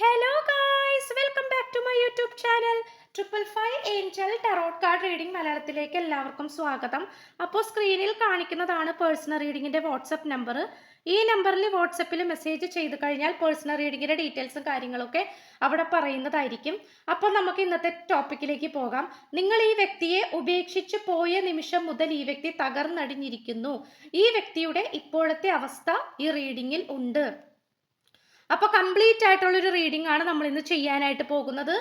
Hello guys welcome back to my YouTube channel triple five angel tarot card reading മലയാളത്തിലേക്ക് എല്ലാവർക്കും സ്വാഗതം. അപ്പോൾ സ്ക്രീനിൽ കാണിക്കുന്നതാണ് പേഴ്സണൽ റീഡിങ്ങിന്റെ വാട്സപ്പ് നമ്പർ ഈ നമ്പറിൽ വാട്സപ്പിൽ മെസ്സേജ് ചെയ്ത് കഴിഞ്ഞാൽ പേഴ്സണൽ റീഡിങ്ങിന്റെ ഡീറ്റെയിൽസും കാര്യങ്ങളൊക്കെ അവിടെ പറയുന്നതായിരിക്കും. അപ്പോൾ നമുക്ക് ഇന്നത്തെ ടോപ്പിക്കിലേക്ക് പോകാം. നിങ്ങൾ ഈ വ്യക്തിയെ ഉപേക്ഷിച്ച് പോയ നിമിഷം മുതൽ ഈ വ്യക്തി തകർന്നടിഞ്ഞിരിക്കുന്നു. ഈ വ്യക്തിയുടെ ഇപ്പോഴത്തെ അവസ്ഥ ഈ റീഡിങ്ങിൽ ഉണ്ട്. അപ്പോൾ കംപ്ലീറ്റ് ആയിട്ടുള്ള ഒരു റീഡിംഗ് ആണ് നമ്മൾ ഇന്ന് ചെയ്യാനായിട്ട് പോകുന്നത്.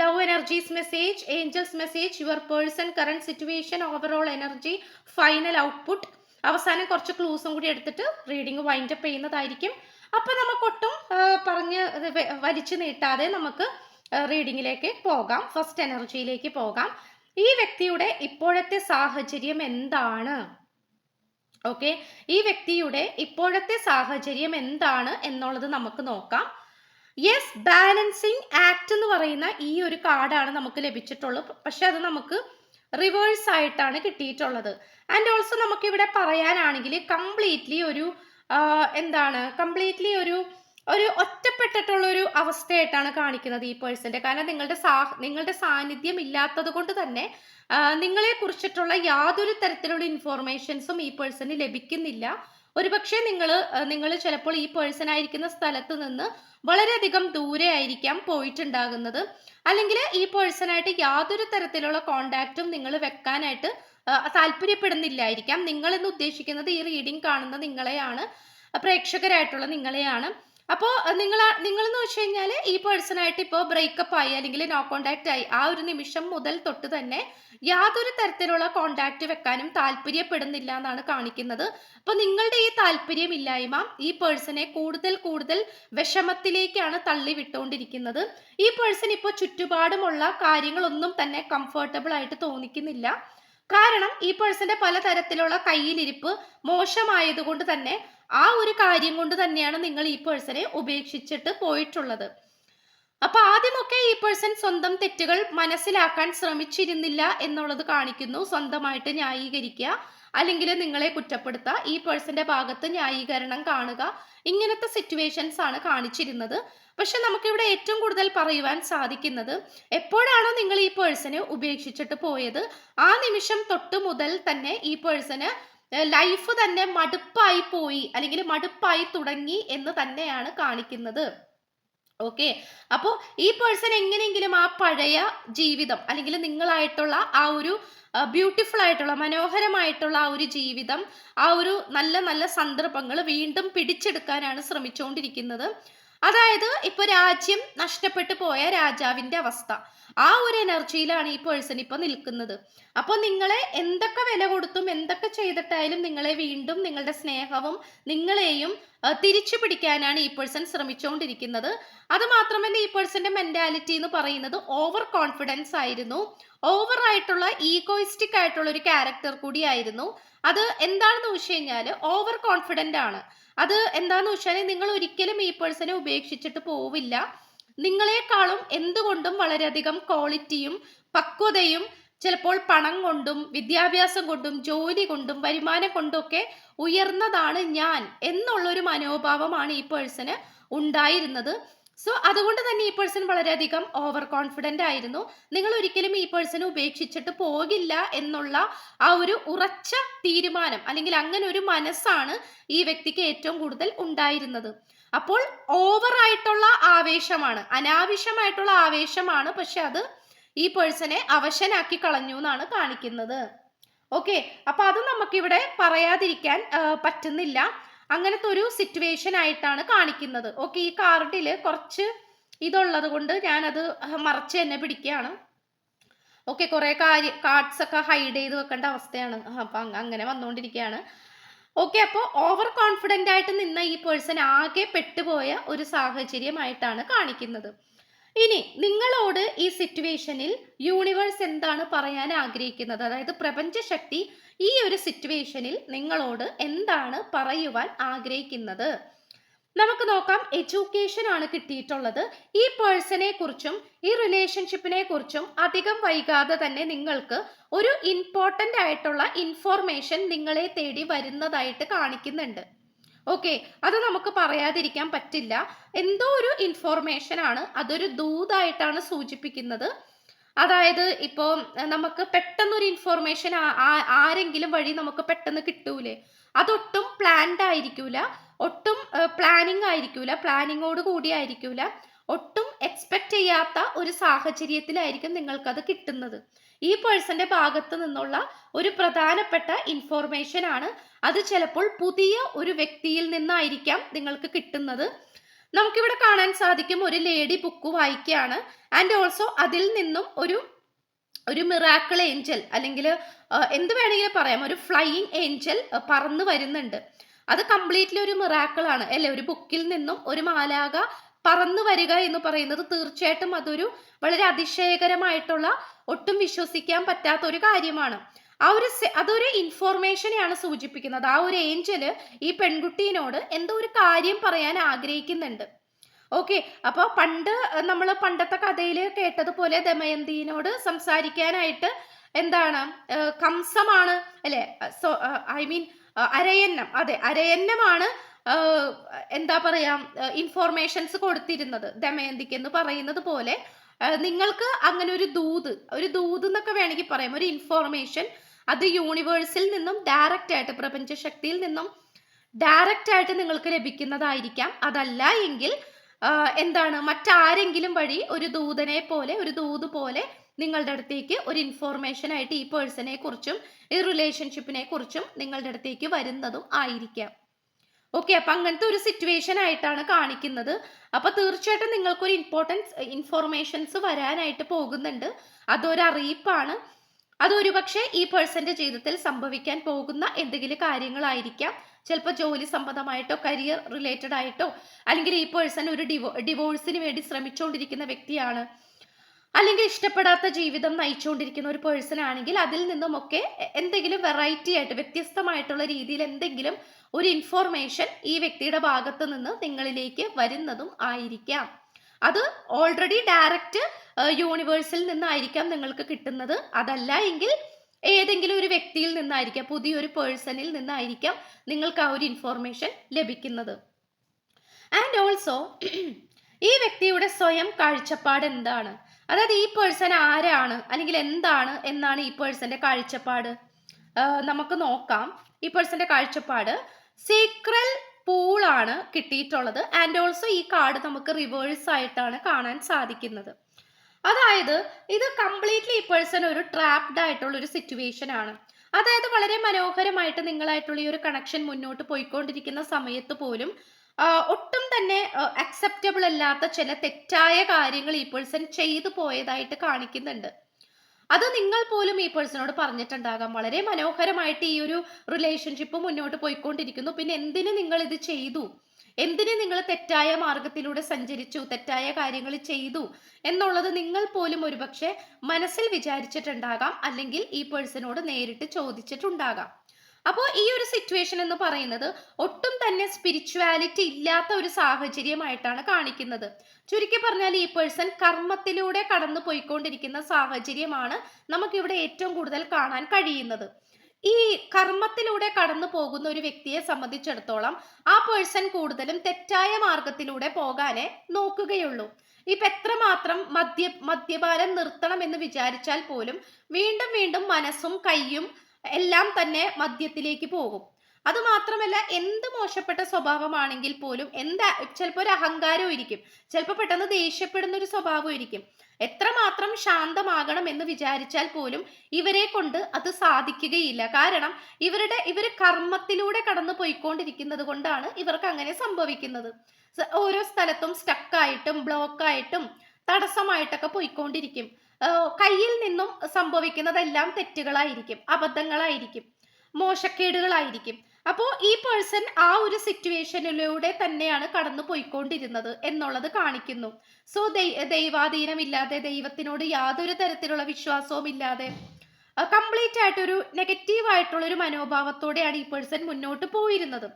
Love energies message angels message your person current situation overall energy final output അവസാനം കുറച്ച് ക്ലൂസും കൂടി എടുത്തിട്ട് റീഡിംഗ് വൈൻഡ് അപ്പ് ചെയ്യുന്നതായിരിക്കും അപ്പോൾ നമുക്കൊട്ടും പറഞ്ഞ് വലിച്ചു നീട്ടാതെ നമുക്ക് റീഡിങ്ങിലേക്ക് പോകാം. ഫസ്റ്റ് എനർജിയിലേക്ക് പോകാം. ഈ വ്യക്തിയുടെ ഇപ്പോഴത്തെ സാഹചര്യം എന്താണ്? ഓക്കെ? ഈ വ്യക്തിയുടെ ഇപ്പോഴത്തെ സാഹചര്യം എന്താണ് എന്നുള്ളത് നമുക്ക് നോക്കാം. യെസ് ബാലൻസിങ് ആക്ട് എന്ന് പറയുന്ന ഈ ഒരു കാർഡാണ് നമുക്ക് ലഭിച്ചിട്ടുള്ളത്. പക്ഷെ അത് നമുക്ക് റിവേഴ്സ് ആയിട്ടാണ് കിട്ടിയിട്ടുള്ളത്. ആൻഡ് ഓൾസോ നമുക്കിവിടെ പറയാനാണെങ്കിൽ കംപ്ലീറ്റ്ലി ഒരു എന്താണ്? കംപ്ലീറ്റ്ലി ഒരു ഒരു ഒറ്റപ്പെട്ടിട്ടുള്ള ഒരു അവസ്ഥയായിട്ടാണ് കാണിക്കുന്നത് ഈ പേഴ്സന്റെ. കാരണം നിങ്ങളുടെ സാ നിങ്ങളുടെ സാന്നിധ്യം ഇല്ലാത്തത് കൊണ്ട് തന്നെ നിങ്ങളെ കുറിച്ചിട്ടുള്ള യാതൊരു തരത്തിലുള്ള ഇൻഫോർമേഷൻസും ഈ പേഴ്സന് ലഭിക്കുന്നില്ല. ഒരുപക്ഷെ നിങ്ങൾ നിങ്ങൾ ചിലപ്പോൾ ഈ പേഴ്സൺ ആയിരിക്കുന്ന സ്ഥലത്ത് നിന്ന് വളരെയധികം ദൂരെ ആയിരിക്കാം പോയിട്ടുണ്ടാകുന്നത്. അല്ലെങ്കിൽ ഈ പേഴ്സണായിട്ട് യാതൊരു തരത്തിലുള്ള കോണ്ടാക്റ്റും നിങ്ങൾ വെക്കാനായിട്ട് താല്പര്യപ്പെടുന്നില്ലായിരിക്കാം. നിങ്ങൾ എന്ന് ഉദ്ദേശിക്കുന്നത് ഈ റീഡിംഗ് കാണുന്ന നിങ്ങളെയാണ് പ്രേക്ഷകരായിട്ടുള്ള നിങ്ങളെയാണ്. അപ്പോൾ നിങ്ങൾ നിങ്ങളെന്ന് വെച്ച് കഴിഞ്ഞാൽ ഈ പേഴ്സണായിട്ട് ഇപ്പോൾ ബ്രേക്കപ്പ് ആയി അല്ലെങ്കിൽ നോ കോണ്ടാക്റ്റ് ആയി ആ ഒരു നിമിഷം മുതൽ തൊട്ട് തന്നെ യാതൊരു തരത്തിലുള്ള കോണ്ടാക്റ്റ് വെക്കാനും താല്പര്യപ്പെടുന്നില്ല എന്നാണ് കാണിക്കുന്നത്. അപ്പോൾ നിങ്ങളുടെ ഈ താല്പര്യമില്ലായ്മ ഈ പേഴ്സണെ കൂടുതൽ കൂടുതൽ വിഷമത്തിലേക്കാണ് തള്ളി വിട്ടുകൊണ്ടിരിക്കുന്നത് ഈ പേഴ്സൺ ഇപ്പോൾ ചുറ്റുപാടുമുള്ള കാര്യങ്ങളൊന്നും തന്നെ കംഫർട്ടബിൾ ആയിട്ട് തോന്നിക്കുന്നില്ല. കാരണം ഈ പേഴ്സന്റെ പലതരത്തിലുള്ള കയ്യിലിരിപ്പ് മോശമായതുകൊണ്ട് തന്നെ ആ ഒരു കാര്യം കൊണ്ട് തന്നെയാണ് നിങ്ങൾ ഈ പേഴ്സണെ ഉപേക്ഷിച്ചിട്ട് പോയിട്ടുള്ളത്. അപ്പൊ ആദ്യമൊക്കെ ഈ പേഴ്സൺ സ്വന്തം തെറ്റുകൾ മനസ്സിലാക്കാൻ ശ്രമിച്ചിരുന്നില്ല എന്നുള്ളത് കാണിക്കുന്നു. സ്വന്തമായിട്ട് ന്യായീകരിക്കുക അല്ലെങ്കിൽ നിങ്ങളെ കുറ്റപ്പെടുത്തുക ഈ പേഴ്സന്റെ ഭാഗത്ത് ന്യായീകരണം കാണുക ഇങ്ങനത്തെ സിറ്റുവേഷൻസ് ആണ് കാണിച്ചിരുന്നത്. പക്ഷെ നമുക്കിവിടെ ഏറ്റവും കൂടുതൽ പറയുവാൻ സാധിക്കുന്നത് എപ്പോഴാണോ നിങ്ങൾ ഈ പേഴ്സണെ ഉപേക്ഷിച്ചിട്ട് പോയത് ആ നിമിഷം തൊട്ട് മുതൽ തന്നെ ഈ പേഴ്സണ് ലൈഫ് തന്നെ മടുപ്പായി പോയി അല്ലെങ്കിൽ മടുപ്പായി തുടങ്ങി എന്ന് തന്നെയാണ് കാണിക്കുന്നത്. ഓക്കെ അപ്പോൾ ഈ പേഴ്സൺ എങ്ങനെയെങ്കിലും ആ പഴയ ജീവിതം അല്ലെങ്കിൽ നിങ്ങളായിട്ടുള്ള ആ ഒരു ബ്യൂട്ടിഫുൾ ആയിട്ടുള്ള മനോഹരമായിട്ടുള്ള ആ ഒരു ജീവിതം ആ ഒരു നല്ല നല്ല സന്ദർഭങ്ങൾ വീണ്ടും പിടിച്ചെടുക്കാനാണ് ശ്രമിച്ചുകൊണ്ടിരിക്കുന്നത്. അതായത് ഇപ്പൊ രാജ്യം നഷ്ടപ്പെട്ടു പോയ രാജാവിന്റെ അവസ്ഥ. ആ ഒരു എനർജിയിലാണ് ഈ പേഴ്സൺ ഇപ്പൊ നിൽക്കുന്നത്. അപ്പോൾ നിങ്ങളെ എന്തൊക്കെ വില കൊടുത്തും എന്തൊക്കെ ചെയ്തിട്ടായാലും നിങ്ങളെ വീണ്ടും നിങ്ങളുടെ സ്നേഹവും നിങ്ങളെയും തിരിച്ചു പിടിക്കാനാണ് ഈ പേഴ്സൺ ശ്രമിച്ചുകൊണ്ടിരിക്കുന്നത്. അത് മാത്രമല്ല ഈ പേഴ്സന്റെ മെന്റാലിറ്റി എന്ന് പറയുന്നത് ഓവർ കോൺഫിഡൻസ് ആയിരുന്നു. ഓവർ ആയിട്ടുള്ള ഈഗോയിസ്റ്റിക് ആയിട്ടുള്ള ഒരു ക്യാരക്ടർ കൂടിയായിരുന്നു. അത് എന്താണെന്ന് വെച്ച് കഴിഞ്ഞാൽ ഓവർ കോൺഫിഡന്റ് ആണ്. അത് എന്താന്ന് വെച്ചാൽ നിങ്ങൾ ഒരിക്കലും ഈ പേഴ്സണെ ഉപേക്ഷിച്ചിട്ട് പോവില്ല. നിങ്ങളെക്കാളും എന്തുകൊണ്ടും വളരെയധികം ക്വാളിറ്റിയും പക്വതയും ചിലപ്പോൾ പണം കൊണ്ടും വിദ്യാഭ്യാസം കൊണ്ടും ജോലി കൊണ്ടും വരുമാനം കൊണ്ടൊക്കെ ഉയർന്നതാണ് ഞാൻ എന്നുള്ളൊരു മനോഭാവമാണ് ഈ പേഴ്സന് ഉണ്ടായിരുന്നത്. സോ അതുകൊണ്ട് തന്നെ ഈ പേഴ്സൺ വളരെയധികം ഓവർ കോൺഫിഡന്റ് ആയിരുന്നു. നിങ്ങൾ ഒരിക്കലും ഈ പേഴ്സണെ ഉപേക്ഷിച്ചിട്ട് പോകില്ല എന്നുള്ള ആ ഒരു ഉറച്ച തീരുമാനം അല്ലെങ്കിൽ അങ്ങനെ ഒരു മനസ്സാണ് ഈ വ്യക്തിക്ക് ഏറ്റവും കൂടുതൽ ഉണ്ടായിരുന്നത്. അപ്പോൾ ഓവറായിട്ടുള്ള ആവേശമാണ് അനാവശ്യമായിട്ടുള്ള ആവേശമാണ് പക്ഷെ അത് ഈ പേഴ്സണെ അവശനാക്കി കളഞ്ഞു എന്നാണ് കാണിക്കുന്നത്. ഓക്കെ അപ്പൊ അത് നമുക്കിവിടെ പറയാതിരിക്കാൻ പറ്റുന്നില്ല. അങ്ങനത്തെ ഒരു സിറ്റുവേഷൻ ആയിട്ടാണ് കാണിക്കുന്നത്. ഓക്കെ ഈ കാർഡിൽ കുറച്ച് ഇതുള്ളത് കൊണ്ട് ഞാനത് മറച്ച് തന്നെ പിടിക്കുകയാണ്. ഓക്കെ കുറെ കാര്യ കാർഡ്സ് ഒക്കെ ഹൈഡ് ചെയ്ത് വെക്കേണ്ട അവസ്ഥയാണ്. അപ്പൊ അങ്ങനെ വന്നുകൊണ്ടിരിക്കുകയാണ് ഓക്കെ അപ്പോൾ ഓവർ കോൺഫിഡന്റ് ആയിട്ട് നിന്ന ഈ പേഴ്സൺ ആകെ പെട്ടുപോയ ഒരു സാഹചര്യമായിട്ടാണ് കാണിക്കുന്നത്. ഇനി നിങ്ങളോട് ഈ സിറ്റുവേഷനിൽ യൂണിവേഴ്സ് എന്താണ് പറയാൻ ആഗ്രഹിക്കുന്നത്? അതായത് പ്രപഞ്ചശക്തി ഈ ഒരു സിറ്റുവേഷനിൽ നിങ്ങളോട് എന്താണ് പറയുവാൻ ആഗ്രഹിക്കുന്നത്? നമുക്ക് നോക്കാം. എഡ്യൂക്കേഷൻ ആണ് കിട്ടിയിട്ടുള്ളത്. ഈ പേഴ്സണെ കുറിച്ചും ഈ റിലേഷൻഷിപ്പിനെ കുറിച്ചും അധികം വൈകാതെ തന്നെ നിങ്ങൾക്ക് ഒരു ഇമ്പോർട്ടന്റ് ആയിട്ടുള്ള ഇൻഫോർമേഷൻ നിങ്ങളെ തേടി വരുന്നതായിട്ട് കാണിക്കുന്നുണ്ട്. ഓക്കെ അത് നമുക്ക് പറയാതിരിക്കാൻ പറ്റില്ല. എന്തോ ഒരു ഇൻഫോർമേഷൻ ആണ്. അതൊരു ദൂതായിട്ടാണ് സൂചിപ്പിക്കുന്നത്. അതായത് ഇപ്പോൾ നമുക്ക് പെട്ടെന്നൊരു ഇൻഫോർമേഷൻ ആരെങ്കിലും വഴി നമുക്ക് പെട്ടെന്ന് കിട്ടൂലേ? അതൊട്ടും പ്ലാൻഡ് ആയിരിക്കൂല. ഒട്ടും പ്ലാനിങ് ആയിരിക്കൂല. പ്ലാനിങ്ങോട് കൂടി ആയിരിക്കൂല. ഒട്ടും എക്സ്പെക്ട് ചെയ്യാത്ത ഒരു സാഹചര്യത്തിലായിരിക്കും നിങ്ങൾക്കത് കിട്ടുന്നത്. ഈ പേഴ്സന്റെ ഭാഗത്ത് നിന്നുള്ള ഒരു പ്രധാനപ്പെട്ട ഇൻഫോർമേഷൻ ആണ്. അത് ചിലപ്പോൾ പുതിയ ഒരു വ്യക്തിയിൽ നിന്നായിരിക്കാം നിങ്ങൾക്ക് കിട്ടുന്നത്. നമുക്കിവിടെ കാണാൻ സാധിക്കും ഒരു ലേഡി ബുക്ക് വായിക്കുകയാണ്. ആൻഡ് ഓൾസോ അതിൽ നിന്നും ഒരു ഒരു മിറാക്കിൾ ഏഞ്ചൽ അല്ലെങ്കിൽ എന്ത് വേണമെങ്കിലും പറയാം. ഒരു ഫ്ലൈയിങ് ഏഞ്ചൽ പറന്നു വരുന്നുണ്ട്. അത് കംപ്ലീറ്റ്ലി ഒരു മിറാക്കിൾ ആണ്. അല്ലെ? ഒരു ബുക്കിൽ നിന്നും ഒരു മാലാക പറന്നു വരിക എന്ന് പറയുന്നത് തീർച്ചയായിട്ടും അതൊരു വളരെ അതിശയകരമായിട്ടുള്ള ഒട്ടും വിശ്വസിക്കാൻ പറ്റാത്ത ഒരു കാര്യമാണ്. ആ ഒരു അതൊരു ഇൻഫോർമേഷനെയാണ് സൂചിപ്പിക്കുന്നത്. ആ ഒരു ഏഞ്ചൽ ഈ പെൺകുട്ടീനോട് എന്തോ ഒരു കാര്യം പറയാൻ ആഗ്രഹിക്കുന്നുണ്ട്. ഓക്കെ അപ്പോൾ പണ്ട് നമ്മൾ പണ്ടത്തെ കഥയിൽ കേട്ടതുപോലെ ദമയന്തിനോട് സംസാരിക്കാനായിട്ട് എന്താണ് കംസമാണ് അല്ലെ? സോ ഐ മീൻ അരയന്നം. അതെ അരയന്നമാണ് എന്താ പറയാ ഇൻഫോർമേഷൻസ് കൊടുത്തിരുന്നത്. ദമയന്തിക്ക് എന്ന് പറയുന്നത് പോലെ നിങ്ങൾക്ക് അങ്ങനെ ഒരു ദൂത് ഒരു ദൂത് എന്നൊക്കെ വേണമെങ്കിൽ പറയാം. ഒരു ഇൻഫോർമേഷൻ അത് യൂണിവേഴ്സിൽ നിന്നും ഡയറക്റ്റ് ആയിട്ട് പ്രപഞ്ച ശക്തിയിൽ നിന്നും ഡയറക്റ്റ് ആയിട്ട് നിങ്ങൾക്ക് ലഭിക്കുന്നതായിരിക്കാം. അതല്ല എങ്കിൽ എന്താണ് മറ്റാരെങ്കിലും വഴി ഒരു ദൂതനെ പോലെ ഒരു ദൂത് പോലെ നിങ്ങളുടെ അടുത്തേക്ക് ഒരു ഇൻഫോർമേഷൻ ആയിട്ട് ഈ പേഴ്സണെ കുറിച്ചും ഈ റിലേഷൻഷിപ്പിനെ കുറിച്ചും നിങ്ങളുടെ അടുത്തേക്ക് വരുന്നതും ആയിരിക്കാം. ഓക്കെ അപ്പൊ അങ്ങനത്തെ ഒരു സിറ്റുവേഷൻ ആയിട്ടാണ് കാണിക്കുന്നത്. അപ്പൊ തീർച്ചയായിട്ടും നിങ്ങൾക്കൊരു ഇമ്പോർട്ടൻസ് ഇൻഫോർമേഷൻസ് വരാനായിട്ട് പോകുന്നുണ്ട്. അതൊരു അറിയിപ്പാണ് അതൊരു പക്ഷേ ഈ പേഴ്സന്റെ ജീവിതത്തിൽ സംഭവിക്കാൻ പോകുന്ന എന്തെങ്കിലും കാര്യങ്ങളായിരിക്കാം. ചിലപ്പോൾ ജോലി സംബന്ധമായിട്ടോ കരിയർ റിലേറ്റഡ് ആയിട്ടോ അല്ലെങ്കിൽ ഈ പേഴ്സൺ ഒരു ഡിവോ ഡിവോഴ്സിന് വേണ്ടി ശ്രമിച്ചുകൊണ്ടിരിക്കുന്ന വ്യക്തിയാണ്. അല്ലെങ്കിൽ ഇഷ്ടപ്പെടാത്ത ജീവിതം നയിച്ചുകൊണ്ടിരിക്കുന്ന ഒരു പേഴ്സൺ ആണെങ്കിൽ അതിൽ നിന്നുമൊക്കെ എന്തെങ്കിലും വെറൈറ്റി ആയിട്ട് വ്യത്യസ്തമായിട്ടുള്ള രീതിയിൽ എന്തെങ്കിലും ഒരു ഇൻഫോർമേഷൻ ഈ വ്യക്തിയുടെ ഭാഗത്ത് നിന്ന് നിങ്ങളിലേക്ക് വരുന്നതും ആയിരിക്കാം. അത് ഓൾറെഡി ഡയറക്റ്റ് യൂണിവേഴ്സിൽ നിന്നായിരിക്കാം നിങ്ങൾക്ക് കിട്ടുന്നത്. അതല്ല എങ്കിൽ ഏതെങ്കിലും ഒരു വ്യക്തിയിൽ നിന്നായിരിക്കാം പുതിയൊരു പേഴ്സണിൽ നിന്നായിരിക്കാം നിങ്ങൾക്ക് ആ ഒരു ഇൻഫോർമേഷൻ ലഭിക്കുന്നത്. ആൻഡ് ഓൾസോ ഈ വ്യക്തിയുടെ സ്വയം കാഴ്ചപ്പാട് എന്താണ്? അതായത് ഈ പേഴ്സൺ ആരാണ്? അല്ലെങ്കിൽ എന്താണ്? എന്നാണ് ഈ പേഴ്സന്റെ കാഴ്ചപ്പാട്. നമുക്ക് നോക്കാം. ഈ പേഴ്സന്റെ കാഴ്ചപ്പാട് സീക്രൽ ആണ് കിട്ടിയിട്ടുള്ളത്. ആൻഡ് ഓൾസോ ഈ കാർഡ് നമുക്ക് റിവേഴ്സ് ആയിട്ടാണ് കാണാൻ സാധിക്കുന്നത്. അതായത് ഇത് കംപ്ലീറ്റ്ലി ഈ പേഴ്സൺ ഒരു ട്രാപ്ഡ് ആയിട്ടുള്ള ഒരു സിറ്റുവേഷൻ ആണ്. അതായത് വളരെ മനോഹരമായിട്ട് നിങ്ങളായിട്ടുള്ള ഈ ഒരു കണക്ഷൻ മുന്നോട്ട് പോയിക്കൊണ്ടിരിക്കുന്ന സമയത്ത് പോലും ഒട്ടും തന്നെ അക്സെപ്റ്റബിൾ അല്ലാത്ത ചില തെറ്റായ കാര്യങ്ങൾ ഈ പേഴ്സൺ ചെയ്തു പോയതായിട്ട് കാണിക്കുന്നുണ്ട്. അത് നിങ്ങൾ പോലും ഈ പേഴ്സണോട് പറഞ്ഞിട്ടുണ്ടാകാം. വളരെ മനോഹരമായിട്ട് ഈ ഒരു റിലേഷൻഷിപ്പ് മുന്നോട്ട് പോയിക്കൊണ്ടിരിക്കുന്നു. പിന്നെ എന്തിന് നിങ്ങൾ ഇത് ചെയ്തു? എന്തിന് നിങ്ങൾ തെറ്റായ മാർഗത്തിലൂടെ സഞ്ചരിച്ചു? തെറ്റായ കാര്യങ്ങൾ ചെയ്തു? എന്നുള്ളത് നിങ്ങൾ പോലും ഒരുപക്ഷെ മനസ്സിൽ വിചാരിച്ചിട്ടുണ്ടാകാം. അല്ലെങ്കിൽ ഈ പേഴ്സണോട് നേരിട്ട് ചോദിച്ചിട്ടുണ്ടാകാം. അപ്പോൾ ഈ ഒരു സിറ്റുവേഷൻ എന്ന് പറയുന്നത് ഒട്ടും തന്നെ സ്പിരിച്വാലിറ്റി ഇല്ലാത്ത ഒരു സാഹചര്യമായിട്ടാണ് കാണിക്കുന്നത്. ചുരുക്കി പറഞ്ഞാൽ ഈ പേഴ്സൺ കർമ്മത്തിലൂടെ കടന്നു പോയിക്കൊണ്ടിരിക്കുന്ന സാഹചര്യമാണ് നമുക്കിവിടെ ഏറ്റവും കൂടുതൽ കാണാൻ കഴിയുന്നത്. ഈ കർമ്മത്തിലൂടെ കടന്നു പോകുന്ന ഒരു വ്യക്തിയെ സംബന്ധിച്ചിടത്തോളം ആ പേഴ്സൺ കൂടുതലും തെറ്റായ മാർഗത്തിലൂടെ പോകാനേ നോക്കുകയുള്ളൂ. ഇപ്പൊ എത്രമാത്രം മദ്യ മദ്യപാനം നിർത്തണം എന്ന് വിചാരിച്ചാൽ പോലും വീണ്ടും വീണ്ടും മനസ്സും കൈയും എല്ലാം തന്നെ മദ്യത്തിലേക്ക് പോകും. അത് മാത്രമല്ല എന്ത് മോശപ്പെട്ട സ്വഭാവമാണെങ്കിൽ പോലും എന്താ ചിലപ്പോൾ ഒരു അഹങ്കാരവും ഇരിക്കും ചിലപ്പോൾ പെട്ടെന്ന് ദേഷ്യപ്പെടുന്ന ഒരു സ്വഭാവം ഇരിക്കും എത്രമാത്രം ശാന്തമാകണം എന്ന് വിചാരിച്ചാൽ പോലും ഇവരെ കൊണ്ട് അത് സാധിക്കുകയില്ല. കാരണം ഇവരുടെ ഇവർ കർമ്മത്തിലൂടെ കടന്നു പോയിക്കൊണ്ടിരിക്കുന്നത് കൊണ്ടാണ് ഇവർക്ക് അങ്ങനെ സംഭവിക്കുന്നത്. ഓരോ സ്ഥലത്തും സ്റ്റക്കായിട്ടും ബ്ലോക്കായിട്ടും തടസ്സമായിട്ടൊക്കെ പോയിക്കൊണ്ടിരിക്കും. കയ്യിൽ നിന്നും സംഭവിക്കുന്നതെല്ലാം തെറ്റുകളായിരിക്കും അബദ്ധങ്ങളായിരിക്കും മോശക്കേടുകളായിരിക്കും. അപ്പോൾ ഈ പേഴ്സൺ ആ ഒരു സിറ്റുവേഷനിലൂടെ തന്നെയാണ് കടന്നു പോയിക്കൊണ്ടിരുന്നത് എന്നുള്ളത് കാണിക്കുന്നു. സോ ദൈവാധീനമില്ലാതെ ദൈവത്തിനോട് യാതൊരു തരത്തിലുള്ള വിശ്വാസവും ഇല്ലാതെ കംപ്ലീറ്റ് ആയിട്ടൊരു നെഗറ്റീവ് ആയിട്ടുള്ള ഒരു മനോഭാവത്തോടെയാണ് ഈ പേഴ്സൺ മുന്നോട്ട് പോയിരുന്നത്.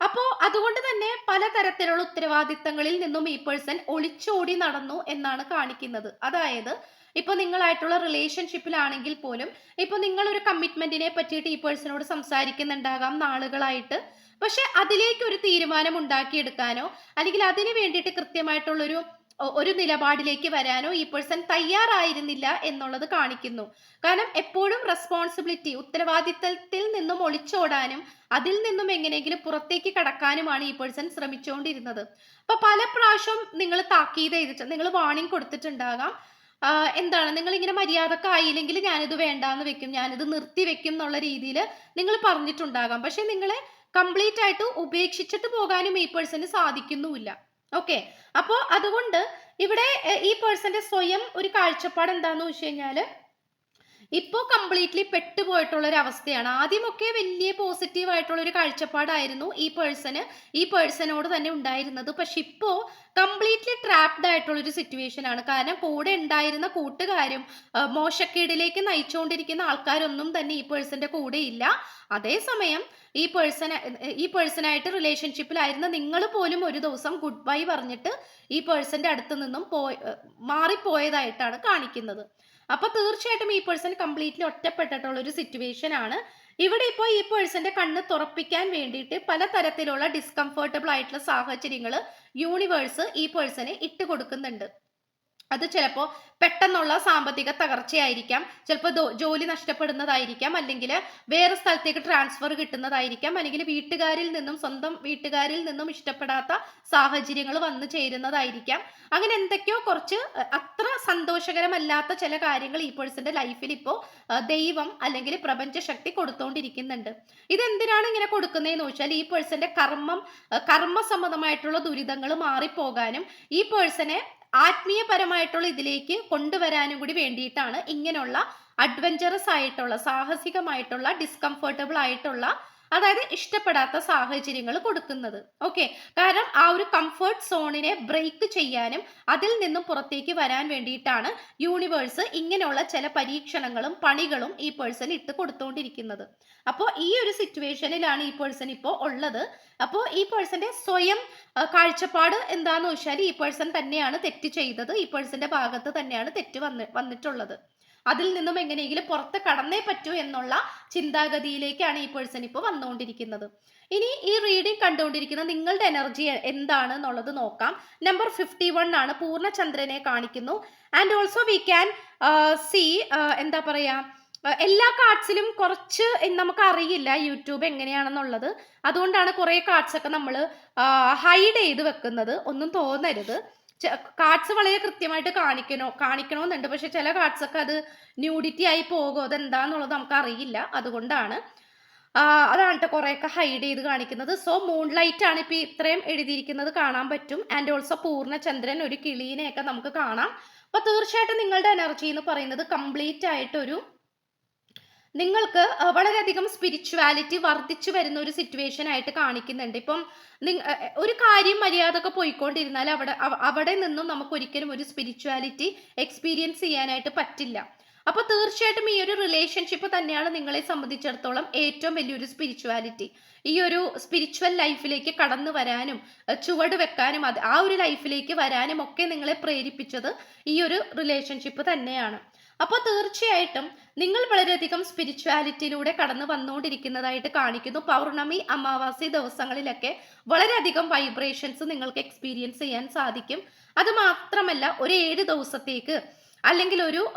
അപ്പോൾ അതുകൊണ്ട് തന്നെ പലതരത്തിലുള്ള ഉത്തരവാദിത്തങ്ങളിൽ നിന്നും ഈ പേഴ്സൺ ഒളിച്ചോടി നടന്നു എന്നാണ് കാണിക്കുന്നത്. അതായത് ഇപ്പൊ നിങ്ങളായിട്ടുള്ള റിലേഷൻഷിപ്പിലാണെങ്കിൽ പോലും ഇപ്പൊ നിങ്ങൾ ഒരു കമ്മിറ്റ്മെന്റിനെ പറ്റിയിട്ട് ഈ പേഴ്സണോട് സംസാരിക്കുന്നുണ്ടാകാം നാളുകളായിട്ട്. പക്ഷെ അതിലേക്ക് ഒരു തീരുമാനം ഉണ്ടാക്കിയെടുക്കാനോ അല്ലെങ്കിൽ അതിന് വേണ്ടിയിട്ട് കൃത്യമായിട്ടുള്ളൊരു ഒരു നിലപാടിലേക്ക് വരാനോ ഈ പേഴ്സൺ തയ്യാറായിരുന്നില്ല എന്നുള്ളത് കാണിക്കുന്നു. കാരണം എപ്പോഴും റെസ്പോൺസിബിലിറ്റി ഉത്തരവാദിത്തത്തിൽ നിന്നും ഒളിച്ചോടാനും അതിൽ നിന്നും എങ്ങനെയെങ്കിലും പുറത്തേക്ക് കടക്കാനുമാണ് ഈ പേഴ്സൺ ശ്രമിച്ചുകൊണ്ടിരുന്നത്. അപ്പൊ പല പ്രാവശ്യം നിങ്ങൾ താക്കീത് ചെയ്തിട്ട് നിങ്ങൾ വാണിംഗ് കൊടുത്തിട്ടുണ്ടാകാം. എന്താണ്? നിങ്ങൾ ഇങ്ങനെ മര്യാദക്കായില്ലെങ്കിൽ ഞാനിത് വേണ്ടാന്ന് വെക്കും ഞാനിത് നിർത്തി വെക്കും എന്നുള്ള രീതിയിൽ നിങ്ങൾ പറഞ്ഞിട്ടുണ്ടാകാം. പക്ഷെ നിങ്ങളെ കംപ്ലീറ്റ് ആയിട്ട് ഉപേക്ഷിച്ചിട്ട് പോകാനും ഈ പേഴ്സന് സാധിക്കുന്നുമില്ല. ഓക്കെ അപ്പോൾ അതുകൊണ്ട് ഇവിടെ ഈ പേഴ്സന്റെ സ്വയം ഒരു കാഴ്ചപ്പാട് എന്താന്ന് വെച്ച് കഴിഞ്ഞാൽ ഇപ്പോൾ കംപ്ലീറ്റ്ലി പെട്ടുപോയിട്ടുള്ള ഒരു അവസ്ഥയാണ് ആദ്യമൊക്കെ വലിയ പോസിറ്റീവ് ആയിട്ടുള്ള ഒരു കാഴ്ചപ്പാടായിരുന്നു ഈ പേഴ്സണ് ഈ പേഴ്സണോട് തന്നെ ഉണ്ടായിരുന്നത്. പക്ഷെ ഇപ്പോൾ കംപ്ലീറ്റ്ലി ട്രാപ്ഡ് ആയിട്ടുള്ള ഒരു സിറ്റുവേഷൻ ആണ്. കാരണം കൂടെ ഉണ്ടായിരുന്ന കൂട്ടുകാരും മോശക്കേടിലേക്ക് നയിച്ചുകൊണ്ടിരിക്കുന്ന ആൾക്കാരൊന്നും തന്നെ ഈ പേഴ്സന്റെ കൂടെ ഇല്ല. അതേസമയം ഈ പേഴ്സൺ ഈ പേഴ്സണായിട്ട് റിലേഷൻഷിപ്പിലായിരുന്ന നിങ്ങൾ പോലും ഒരു ദിവസം ഗുഡ് ബൈ പറഞ്ഞിട്ട് ഈ പേഴ്സന്റെ അടുത്ത് നിന്നും പോയി മാറിപ്പോയതായിട്ടാണ് കാണിക്കുന്നത്. അപ്പൊ തീർച്ചയായിട്ടും ഈ പേഴ്സൺ കംപ്ലീറ്റ്ലി ഒറ്റപ്പെട്ടിട്ടുള്ള ഒരു സിറ്റുവേഷൻ ആണ്. ഇവിടെ ഇപ്പോൾ ഈ പേഴ്സന്റെ കണ്ണ് തുറപ്പിക്കാൻ വേണ്ടിയിട്ട് പലതരത്തിലുള്ള ഡിസ്കംഫർട്ടബിൾ ആയിട്ടുള്ള സാഹചര്യങ്ങൾ യൂണിവേഴ്സ് ഈ പേഴ്സനെ ഇട്ട് കൊടുക്കുന്നുണ്ട് അത് ചിലപ്പോൾ പെട്ടെന്നുള്ള സാമ്പത്തിക തകർച്ചയായിരിക്കാം. ചിലപ്പോൾ ജോലി നഷ്ടപ്പെടുന്നതായിരിക്കാം. അല്ലെങ്കിൽ വേറെ സ്ഥലത്തേക്ക് ട്രാൻസ്ഫർ കിട്ടുന്നതായിരിക്കാം. അല്ലെങ്കിൽ വീട്ടുകാരിൽ നിന്നും സ്വന്തം വീട്ടുകാരിൽ നിന്നും ഇഷ്ടപ്പെടാത്ത സാഹചര്യങ്ങൾ വന്നു ചേരുന്നതായിരിക്കാം. അങ്ങനെ എന്തൊക്കെയോ കുറച്ച് അത്ര സന്തോഷകരമല്ലാത്ത ചില കാര്യങ്ങൾ ഈ പേഴ്സന്റെ ലൈഫിൽ ഇപ്പോൾ ദൈവം അല്ലെങ്കിൽ പ്രപഞ്ചശക്തി കൊടുത്തുകൊണ്ടിരിക്കുന്നുണ്ട് ഇതെന്തിനാണ് ഇങ്ങനെ കൊടുക്കുന്നതെന്ന് വെച്ചാൽ ഈ പേഴ്സന്റെ കർമ്മം കർമ്മസമ്മതമായിട്ടുള്ള ദുരിതങ്ങൾ മാറിപ്പോകാനും ഈ പേഴ്സനെ ആത്മീയപരമായിട്ടുള്ള ഇതിലേക്ക് കൊണ്ടുവരാനും കൂടി വേണ്ടിയിട്ടാണ് ഇങ്ങനെയുള്ള അഡ്വഞ്ചറസ് ആയിട്ടുള്ള സാഹസികമായിട്ടുള്ള ഡിസ്കംഫർട്ടബിൾ ആയിട്ടുള്ള അതായത് ഇഷ്ടപ്പെടാത്ത സാഹചര്യങ്ങൾ കൊടുക്കുന്നത്. ഓക്കെ കാരണം ആ ഒരു കംഫർട്ട് സോണിനെ ബ്രേക്ക് ചെയ്യാനും അതിൽ നിന്നും പുറത്തേക്ക് വരാൻ വേണ്ടിയിട്ടാണ് യൂണിവേഴ്സ് ഇങ്ങനെയുള്ള ചില പരീക്ഷണങ്ങളും പണികളും ഈ പേഴ്സൺ ഇട്ട് കൊടുത്തുകൊണ്ടിരിക്കുന്നത് അപ്പോൾ ഈ ഒരു സിറ്റുവേഷനിലാണ് ഈ പേഴ്സൺ ഇപ്പോൾ ഉള്ളത്. അപ്പോൾ ഈ പേഴ്സന്റെ സ്വയം കാഴ്ചപ്പാട് എന്താന്ന് വെച്ചാൽ ഈ പേഴ്സൺ തന്നെയാണ് തെറ്റ് ചെയ്തത്. ഈ പേഴ്സന്റെ ഭാഗത്ത് തന്നെയാണ് തെറ്റ് വന്ന് വന്നിട്ടുള്ളത്. അതിൽ നിന്നും എങ്ങനെയെങ്കിലും പുറത്ത് കടന്നേ പറ്റൂ എന്നുള്ള ചിന്താഗതിയിലേക്കാണ് ഈ പേഴ്സൺ ഇപ്പോൾ വന്നുകൊണ്ടിരിക്കുന്നത്. ഇനി ഈ റീഡിംഗ് കണ്ടുകൊണ്ടിരിക്കുന്ന നിങ്ങളുടെ എനർജി എന്താണ് എന്നുള്ളത് നോക്കാം. നമ്പർ ഫിഫ്റ്റി വൺ ആണ്. പൂർണചന്ദ്രനെ കാണിക്കുന്നു. And also we can see എന്താ പറയാ എല്ലാ കാർഡ്സിലും കുറച്ച് നമുക്ക് അറിയില്ല യൂട്യൂബ് എങ്ങനെയാണെന്നുള്ളത്. അതുകൊണ്ടാണ് കുറേ കാർഡ്സ് ഒക്കെ നമ്മൾ ഹൈഡ് ചെയ്ത് വെക്കുന്നത്. ഒന്നും തോന്നരുത്. കാർഡ്സ് വളരെ കൃത്യമായിട്ട് കാണിക്കണോ കാണിക്കണമെന്നുണ്ട് പക്ഷെ ചില കാർഡ്സ് ഒക്കെ അത് ന്യൂഡിറ്റി ആയി പോകുമോ അതെന്താന്നുള്ളത് നമുക്ക് അറിയില്ല അതുകൊണ്ടാണ്. അതാണ് കേട്ടോ കുറേയൊക്കെ ഹൈഡ് ചെയ്ത് കാണിക്കുന്നത്. സോ മൂൺ ലൈറ്റ് ആണ് ഇപ്പൊ ഇത്രയും എഴുതിയിരിക്കുന്നത് കാണാൻ പറ്റും. ആൻഡ് ഓൾസോ പൂർണചന്ദ്രൻ ഒരു കിളീനെയൊക്കെ നമുക്ക് കാണാം. അപ്പൊ തീർച്ചയായിട്ടും നിങ്ങളുടെ എനർജി എന്ന് പറയുന്നത് കംപ്ലീറ്റ് ആയിട്ടൊരു നിങ്ങൾക്ക് വളരെയധികം സ്പിരിച്വാലിറ്റി വർദ്ധിച്ചു വരുന്ന ഒരു സിറ്റുവേഷൻ ആയിട്ട് കാണിക്കുന്നുണ്ട്. ഇപ്പം ഒരു കാര്യം മര്യാദയ്ക്ക് പോയിക്കൊണ്ടിരുന്നാൽ അവിടെ അവിടെ നിന്നും നമുക്ക് ഒരിക്കലും ഒരു സ്പിരിച്വാലിറ്റി എക്സ്പീരിയൻസ് ചെയ്യാനായിട്ട് പറ്റില്ല. അപ്പൊ തീർച്ചയായിട്ടും ഈ ഒരു റിലേഷൻഷിപ്പ് തന്നെയാണ് നിങ്ങളെ സംബന്ധിച്ചിടത്തോളം ഏറ്റവും വലിയൊരു സ്പിരിച്വാലിറ്റി ഈ ഒരു സ്പിരിച്വൽ ലൈഫിലേക്ക് കടന്നു വരാനും ചുവട് വെക്കാനും അത് ആ ഒരു ലൈഫിലേക്ക് വരാനും ഒക്കെ നിങ്ങളെ പ്രേരിപ്പിച്ചത് ഈ ഒരു റിലേഷൻഷിപ്പ് തന്നെയാണ്. അപ്പോൾ തീർച്ചയായിട്ടും നിങ്ങൾ വളരെയധികം സ്പിരിച്വാലിറ്റിയിലൂടെ കടന്നു വന്നുകൊണ്ടിരിക്കുന്നതായിട്ട് കാണിക്കുന്നു. പൗർണമി അമാവാസി ദിവസങ്ങളിലൊക്കെ വളരെയധികം വൈബ്രേഷൻസ് നിങ്ങൾക്ക് എക്സ്പീരിയൻസ് ചെയ്യാൻ സാധിക്കും. അത് മാത്രമല്ല ഒരു ഏഴ് ദിവസത്തേക്ക് അല്ലെങ്കിൽ ഒരു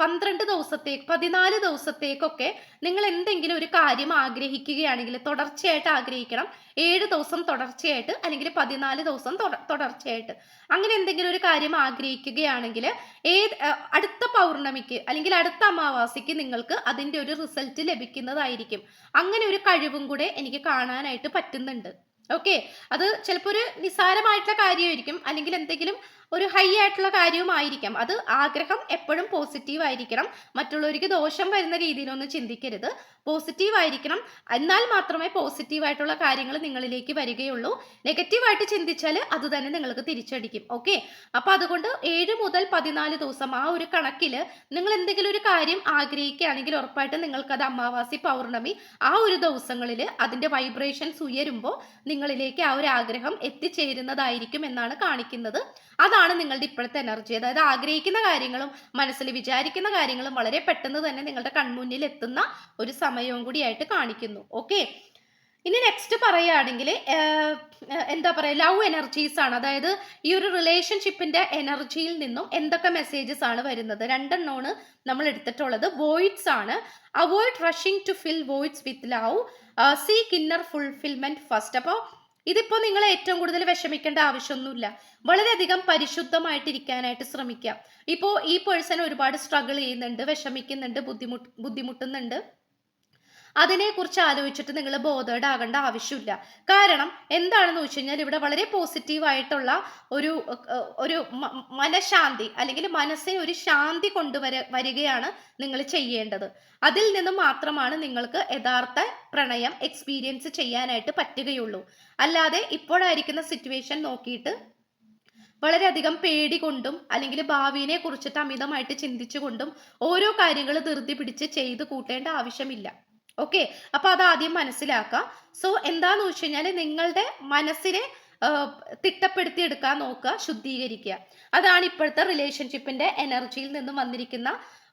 പന്ത്രണ്ട് ദിവസത്തേക്ക് പതിനാല് ദിവസത്തേക്കൊക്കെ നിങ്ങൾ എന്തെങ്കിലും ഒരു കാര്യം ആഗ്രഹിക്കുകയാണെങ്കിൽ തുടർച്ചയായിട്ട് ആഗ്രഹിക്കണം. ഏഴ് ദിവസം തുടർച്ചയായിട്ട് അല്ലെങ്കിൽ പതിനാല് ദിവസം തുട- തുടർച്ചയായിട്ട്. അങ്ങനെ എന്തെങ്കിലും ഒരു കാര്യം ആഗ്രഹിക്കുകയാണെങ്കിൽ ഏത് അടുത്ത പൗർണമിക്ക് അല്ലെങ്കിൽ അടുത്ത അമാവാസിക്ക് നിങ്ങൾക്ക് അതിന്റെ ഒരു റിസൾട്ട് ലഭിക്കുന്നതായിരിക്കും. അങ്ങനെ ഒരു കഴിവും കൂടെ എനിക്ക് കാണാനായിട്ട് പറ്റുന്നുണ്ട്. ഓക്കെ? അത് ചിലപ്പോൾ ഒരു നിസ്സാരമായിട്ടുള്ള കാര്യമായിരിക്കും. അല്ലെങ്കിൽ എന്തെങ്കിലും ഒരു ഹൈ ആയിട്ടുള്ള കാര്യവുമായിരിക്കാം. അത് ആഗ്രഹം എപ്പോഴും പോസിറ്റീവ് ആയിരിക്കണം. മറ്റുള്ളവർക്ക് ദോഷം വരുന്ന രീതിയിലൊന്നും ചിന്തിക്കരുത്. പോസിറ്റീവ് ആയിരിക്കണം. എന്നാൽ മാത്രമേ പോസിറ്റീവ് ആയിട്ടുള്ള കാര്യങ്ങൾ നിങ്ങളിലേക്ക് വരികയുള്ളൂ. നെഗറ്റീവായിട്ട് ചിന്തിച്ചാൽ അത് തന്നെ നിങ്ങൾക്ക് തിരിച്ചടിക്കും. ഓക്കെ അപ്പോൾ അതുകൊണ്ട് ഏഴ് മുതൽ പതിനാല് ദിവസം ആ ഒരു കണക്കിൽ നിങ്ങൾ എന്തെങ്കിലും ഒരു കാര്യം ആഗ്രഹിക്കുകയാണെങ്കിൽ ഉറപ്പായിട്ടും നിങ്ങൾക്ക് അത് അമാവാസി പൗർണമി ആ ഒരു ദിവസങ്ങളിൽ അതിന്റെ വൈബ്രേഷൻസ് ഉയരുമ്പോൾ നിങ്ങളിലേക്ക് ആ ഒരു ആഗ്രഹം എത്തിച്ചേരുന്നതായിരിക്കും എന്നാണ് കാണിക്കുന്നത്. അതാണ് നിങ്ങളുടെ ഇപ്പോഴത്തെ എനർജി അതായത് ആഗ്രഹിക്കുന്ന കാര്യങ്ങളും മനസ്സിൽ വിചാരിക്കുന്ന കാര്യങ്ങളും വളരെ പെട്ടെന്ന് തന്നെ നിങ്ങളുടെ കൺമുന്നിൽ എത്തുന്ന ഒരു സമയവും കൂടിയായിട്ട് കാണിക്കുന്നു. ഓക്കെ ഇനി നെക്സ്റ്റ് പറയുകയാണെങ്കിൽ എന്താ പറയുക ലവ് എനർജീസ് ആണ്. അതായത് ഈ ഒരു റിലേഷൻഷിപ്പിന്റെ എനർജിയിൽ നിന്നും എന്തൊക്കെ മെസ്സേജസ് ആണ് വരുന്നത്? രണ്ടെണ്ണമാണ് നമ്മൾ എടുത്തിട്ടുള്ളത്. വോയിഡ്സ് ആണ്. Avoid rushing to fill voids with love seek inner fulfilment first അപ്പോൾ ഇതിപ്പോൾ നിങ്ങൾ ഏറ്റവും കൂടുതൽ വിഷമിക്കേണ്ട ആവശ്യമൊന്നുമില്ല. വളരെയധികം പരിശുദ്ധമായിട്ടിരിക്കാനായിട്ട് ശ്രമിക്കാം. ഇപ്പോൾ ഈ പേഴ്സൺ ഒരുപാട് സ്ട്രഗിൾ ചെയ്യുന്നുണ്ട് വിഷമിക്കുന്നുണ്ട് ബുദ്ധിമുട്ട് ബുദ്ധിമുട്ടുന്നുണ്ട്. അതിനെക്കുറിച്ച് ആലോചിച്ചിട്ട് നിങ്ങൾ ബോധേഡ് ആകേണ്ട ആവശ്യമില്ല. കാരണം എന്താണെന്ന് വെച്ച് കഴിഞ്ഞാൽ ഇവിടെ വളരെ പോസിറ്റീവായിട്ടുള്ള ഒരു ഒരു മനഃശാന്തി അല്ലെങ്കിൽ മനസ്സിന് ഒരു ശാന്തി കൊണ്ടുവര വരികയാണ് നിങ്ങൾ ചെയ്യേണ്ടത്. അതിൽ നിന്ന് മാത്രമാണ് നിങ്ങൾക്ക് യഥാർത്ഥ പ്രണയം എക്സ്പീരിയൻസ് ചെയ്യാനായിട്ട് പറ്റുകയുള്ളൂ. അല്ലാതെ ഇപ്പോഴായിരിക്കുന്ന സിറ്റുവേഷൻ നോക്കിയിട്ട് വളരെയധികം പേടി കൊണ്ടും അല്ലെങ്കിൽ ഭാവിയെ കുറിച്ചിട്ട് അമിതമായിട്ട് ചിന്തിച്ചുകൊണ്ടും ഓരോ കാര്യങ്ങൾ ധൃതി പിടിച്ച് ചെയ്ത് കൂട്ടേണ്ട ആവശ്യമില്ല. ഓക്കെ അപ്പൊ ആദ്യം മനസ്സിലാക്കാം. സോ എന്താന്ന് വെച്ച് കഴിഞ്ഞാൽ നിങ്ങളുടെ മനസ്സിനെ തിട്ടപ്പെടുത്തി എടുക്കാൻ നോക്കുക ശുദ്ധീകരിക്കുക. അതാണ് ഇപ്പോഴത്തെ റിലേഷൻഷിപ്പിന്റെ എനർജിയിൽ നിന്നും വന്നിരിക്കുന്ന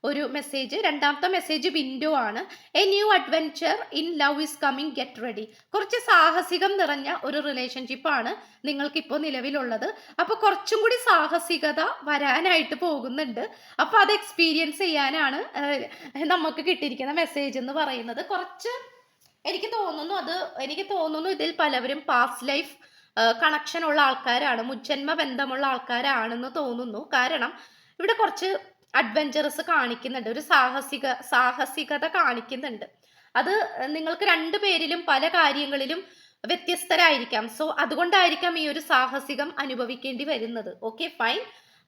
ഒരു മെസ്സേജ് രണ്ടാമത്തെ മെസ്സേജ് വിൻഡോ ആണ്. A new adventure in love is coming get ready കുറച്ച് സാഹസികം നിറഞ്ഞ ഒരു റിലേഷൻഷിപ്പാണ് നിങ്ങൾക്കിപ്പോൾ നിലവിലുള്ളത്. അപ്പോൾ കുറച്ചും കൂടി സാഹസികത വരാനായിട്ട് പോകുന്നുണ്ട്. അപ്പോൾ അത് എക്സ്പീരിയൻസ് ചെയ്യാനാണ് നമുക്ക് കിട്ടിയിരിക്കുന്ന മെസ്സേജ് എന്ന് പറയുന്നത്. കുറച്ച് എനിക്ക് തോന്നുന്നു അത് എനിക്ക് തോന്നുന്നു ഇതിൽ പലവരും പാസ്റ്റ് ലൈഫ് കണക്ഷൻ ഉള്ള ആൾക്കാരാണ് മുജ്ജന്മ ബന്ധമുള്ള ആൾക്കാരാണെന്ന് തോന്നുന്നു. കാരണം ഇവിടെ കുറച്ച് അഡ്വഞ്ചറസ് കാണിക്കുന്നുണ്ട്. ഒരു സാഹസിക സാഹസികത കാണിക്കുന്നുണ്ട്. അത് നിങ്ങൾക്ക് രണ്ടു പേരിലും പല കാര്യങ്ങളിലും വ്യത്യസ്തരായിരിക്കാം. സോ അതുകൊണ്ടായിരിക്കാം ഈ ഒരു സാഹസികം അനുഭവിക്കേണ്ടി വരുന്നത്. ഓക്കെ ഫൈൻ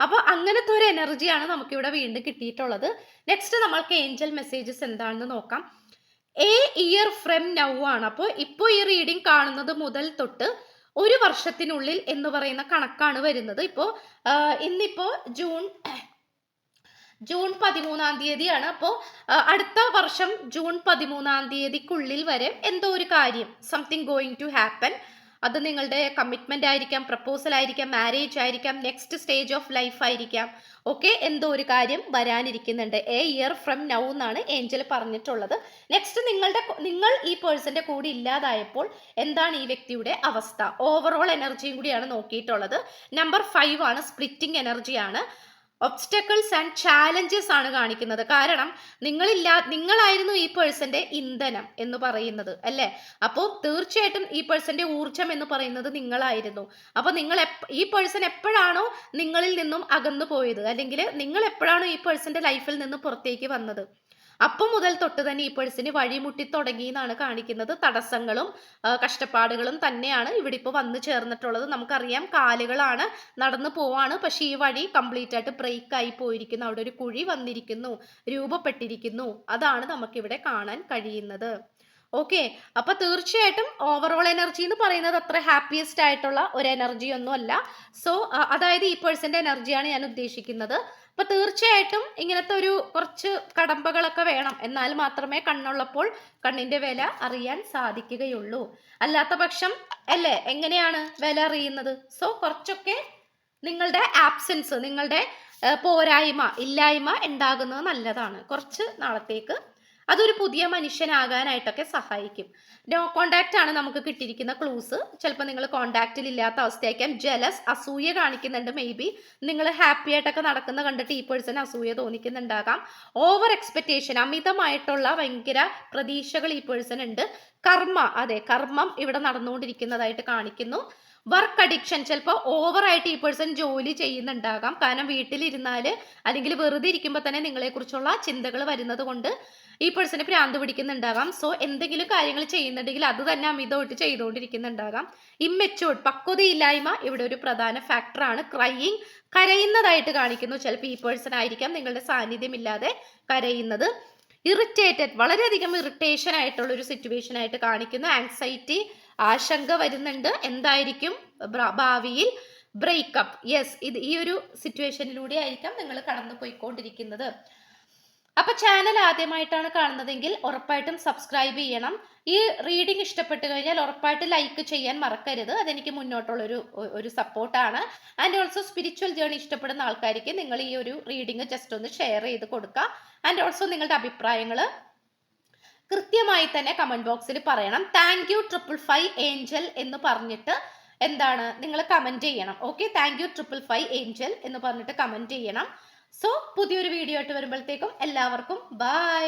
അപ്പൊ അങ്ങനത്തെ ഒരു എനർജിയാണ് നമുക്കിവിടെ വീണ്ടും കിട്ടിയിട്ടുള്ളത്. നെക്സ്റ്റ് നമ്മൾക്ക് ഏഞ്ചൽ മെസ്സേജസ് എന്താണെന്ന് നോക്കാം. എ ഇയർ ഫ്രം നൗ ആണ്. അപ്പോൾ ഇപ്പോൾ ഈ റീഡിംഗ് കാണുന്നത് മുതൽ തൊട്ട് ഒരു വർഷത്തിനുള്ളിൽ എന്ന് പറയുന്ന കണക്കാണ് വരുന്നത്. ഇപ്പോൾ ഇന്നിപ്പോ ജൂൺ ജൂൺ പതിമൂന്നാം തീയതിയാണ്. അപ്പോൾ അടുത്ത വർഷം ജൂൺ പതിമൂന്നാം തീയതിക്കുള്ളിൽ വരെ എന്തോ ഒരു കാര്യം സംതിങ് ഗോയിങ് ടു ഹാപ്പൻ അത് നിങ്ങളുടെ കമ്മിറ്റ്മെന്റ് ആയിരിക്കാം പ്രപ്പോസൽ ആയിരിക്കാം മാരേജ് ആയിരിക്കാം നെക്സ്റ്റ് സ്റ്റേജ് ഓഫ് ലൈഫ് ആയിരിക്കാം. ഓക്കെ എന്തോ ഒരു കാര്യം വരാനിരിക്കുന്നുണ്ട്. എ ഇയർ ഫ്രം നൗ എന്നാണ് ഏഞ്ചൽ പറഞ്ഞിട്ടുള്ളത്. നെക്സ്റ്റ് നിങ്ങളുടെ നിങ്ങൾ ഈ പേഴ്സന്റെ കൂടെ ഇല്ലാതായപ്പോൾ എന്താണ് ഈ വ്യക്തിയുടെ അവസ്ഥ? ഓവറോൾ എനർജിയും കൂടിയാണ് നോക്കിയിട്ടുള്ളത്. നമ്പർ ഫൈവ് ആണ് സ്പ്ലിറ്റിംഗ് എനർജിയാണ് ഒബ്സ്റ്റക്കിൾസ് ആൻഡ് ചാലഞ്ചസ് ആണ് കാണിക്കുന്നത്. കാരണം നിങ്ങളില്ലാ നിങ്ങളായിരുന്നു ഈ പേഴ്സന്റെ ഇന്ധനം എന്ന് പറയുന്നത് അല്ലേ? അപ്പോൾ തീർച്ചയായിട്ടും ഈ പേഴ്സന്റെ ഊർജം എന്ന് പറയുന്നത് നിങ്ങളായിരുന്നു. അപ്പോൾ നിങ്ങൾ ഈ പേഴ്സൺ എപ്പോഴാണോ നിങ്ങളിൽ നിന്നും അകന്നു പോയത് അല്ലെങ്കിൽ നിങ്ങൾ എപ്പോഴാണോ ഈ പേഴ്സന്റെ ലൈഫിൽ നിന്ന് പുറത്തേക്ക് വന്നത്? അപ്പം മുതൽ തൊട്ട് തന്നെ ഈ പേഴ്സിന് വഴിമുട്ടി തുടങ്ങി എന്നാണ് കാണിക്കുന്നത്. തടസ്സങ്ങളും കഷ്ടപ്പാടുകളും തന്നെയാണ് ഇവിടെ ഇപ്പോൾ വന്നു ചേർന്നിട്ടുള്ളത്. നമുക്കറിയാം കാലുകളാണ് നടന്നു പോവാണ്. പക്ഷേ ഈ വഴി കംപ്ലീറ്റ് ആയിട്ട് ബ്രേക്ക് ആയി പോയിരിക്കുന്നു. അവിടെ ഒരു കുഴി വന്നിരിക്കുന്നു രൂപപ്പെട്ടിരിക്കുന്നു. അതാണ് നമുക്കിവിടെ കാണാൻ കഴിയുന്നത്. ഓക്കെ. അപ്പൊ തീർച്ചയായിട്ടും ഓവറോൾ എനർജി എന്ന് പറയുന്നത് അത്ര ഹാപ്പിയസ്റ്റ് ആയിട്ടുള്ള ഒരു എനർജി ഒന്നും അല്ല സോ അതായത് ഈ പേഴ്സന്റെ എനർജിയാണ് ഞാൻ ഉദ്ദേശിക്കുന്നത്. അപ്പൊ തീർച്ചയായിട്ടും ഇങ്ങനത്തെ ഒരു കുറച്ച് കടമ്പകളൊക്കെ വേണം. എന്നാൽ മാത്രമേ കണ്ണുള്ളപ്പോൾ കണ്ണിന്റെ വില അറിയാൻ സാധിക്കുകയുള്ളൂ. അല്ലാത്ത പക്ഷം അല്ലേ? എങ്ങനെയാണ് വില അറിയുന്നത്? സോ കുറച്ചൊക്കെ നിങ്ങളുടെ ആബ്സെൻസ് നിങ്ങളുടെ പോരായ്മ ഇല്ലായ്മ ഉണ്ടാകുന്നത് നല്ലതാണ്. കുറച്ച് നാളത്തേക്ക് അതൊരു പുതിയ മനുഷ്യനാകാനായിട്ടൊക്കെ സഹായിക്കും. നോ കോണ്ടാക്റ്റ് ആണ് നമുക്ക് കിട്ടിയിരിക്കുന്ന ക്ലൂസ് ചിലപ്പോൾ നിങ്ങൾ കോണ്ടാക്റ്റിൽ ഇല്ലാത്ത അവസ്ഥയായിരിക്കാം. ജലസ് അസൂയ കാണിക്കുന്നുണ്ട് മേ ബി നിങ്ങൾ ഹാപ്പി ആയിട്ടൊക്കെ നടക്കുന്ന കണ്ടിട്ട് ഈ പേഴ്സൺ അസൂയ തോന്നിക്കുന്നുണ്ടാകാം. ഓവർ എക്സ്പെക്റ്റേഷൻ അമിതമായിട്ടുള്ള ഭയങ്കര പ്രതീക്ഷകൾ ഈ പേഴ്സൺ ഉണ്ട്. കർമ്മ അതെ കർമ്മം ഇവിടെ നടന്നുകൊണ്ടിരിക്കുന്നതായിട്ട് കാണിക്കുന്നു. വർക്ക് അഡിക്ഷൻ ചിലപ്പോൾ ഓവറായിട്ട് ഈ പേഴ്സൺ ജോലി ചെയ്യുന്നുണ്ടാകാം. കാരണം വീട്ടിലിരുന്നാൽ അല്ലെങ്കിൽ വെറുതെ ഇരിക്കുമ്പോൾ തന്നെ നിങ്ങളെക്കുറിച്ചുള്ള ചിന്തകൾ വരുന്നത് കൊണ്ട് ഈ പേഴ്സണ് ഭ്രാന്ത് പിടിക്കുന്നുണ്ടാകാം. സോ എന്തെങ്കിലും കാര്യങ്ങൾ ചെയ്യുന്നുണ്ടെങ്കിൽ അത് തന്നെ അമിതമായിട്ട് ചെയ്തുകൊണ്ടിരിക്കുന്നുണ്ടാകാം. ഇമ്മെച്ചൂർഡ് പക്വതയില്ലായ്മ ഇവിടെ ഒരു പ്രധാന ഫാക്ടറാണ് ക്രൈയിങ് കരയുന്നതായിട്ട് കാണിക്കുന്നു. ചിലപ്പോൾ ഈ പേഴ്സൺ ആയിരിക്കാം നിങ്ങളുടെ സാന്നിധ്യമില്ലാതെ കരയുന്നത്. ഇറിറ്റേറ്റഡ് വളരെയധികം ഇറിറ്റേഷൻ ആയിട്ടുള്ള ഒരു സിറ്റുവേഷൻ ആയിട്ട് കാണിക്കുന്നു. ആങ്സൈറ്റി ആശങ്ക വരുന്നുണ്ട്. എന്തായിരിക്കും? ഭാവിയിൽ ബ്രേക്കപ്പ് യെസ് ഇത് ഈ ഒരു സിറ്റുവേഷനിലൂടെ ആയിരിക്കാം നിങ്ങൾ കടന്നു പോയിക്കൊണ്ടിരിക്കുന്നത് അപ്പൊ ചാനൽ ആദ്യമായിട്ടാണ് കാണുന്നതെങ്കിൽ ഉറപ്പായിട്ടും സബ്സ്ക്രൈബ് ചെയ്യണം. ഈ റീഡിംഗ് ഇഷ്ടപ്പെട്ടു കഴിഞ്ഞാൽ ഉറപ്പായിട്ട് ലൈക്ക് ചെയ്യാൻ മറക്കരുത്. അതെനിക്ക് മുന്നോട്ടുള്ളൊരു ഒരു സപ്പോർട്ടാണ് ആൻഡ് ഓൾസോ സ്പിരിച്വൽ ജേണി ഇഷ്ടപ്പെടുന്ന ആൾക്കാർക്ക് നിങ്ങൾ ഈ ഒരു റീഡിംഗ് ജസ്റ്റ് ഒന്ന് ഷെയർ ചെയ്ത് കൊടുക്കുക ആൻഡ് ഓൾസോ നിങ്ങളുടെ അഭിപ്രായങ്ങൾ കൃത്യമായി തന്നെ കമന്റ് ബോക്സിൽ പറയണം. Thank you triple five angel എന്ന് പറഞ്ഞിട്ട് എന്താണ്? നിങ്ങൾ കമന്റ് ചെയ്യണം. Okay thank you triple five angel എന്ന് പറഞ്ഞിട്ട് കമന്റ് ചെയ്യണം. സോ പുതിയൊരു വീഡിയോ ആയിട്ട് വരുമ്പോഴത്തേക്കും എല്ലാവർക്കും ബൈ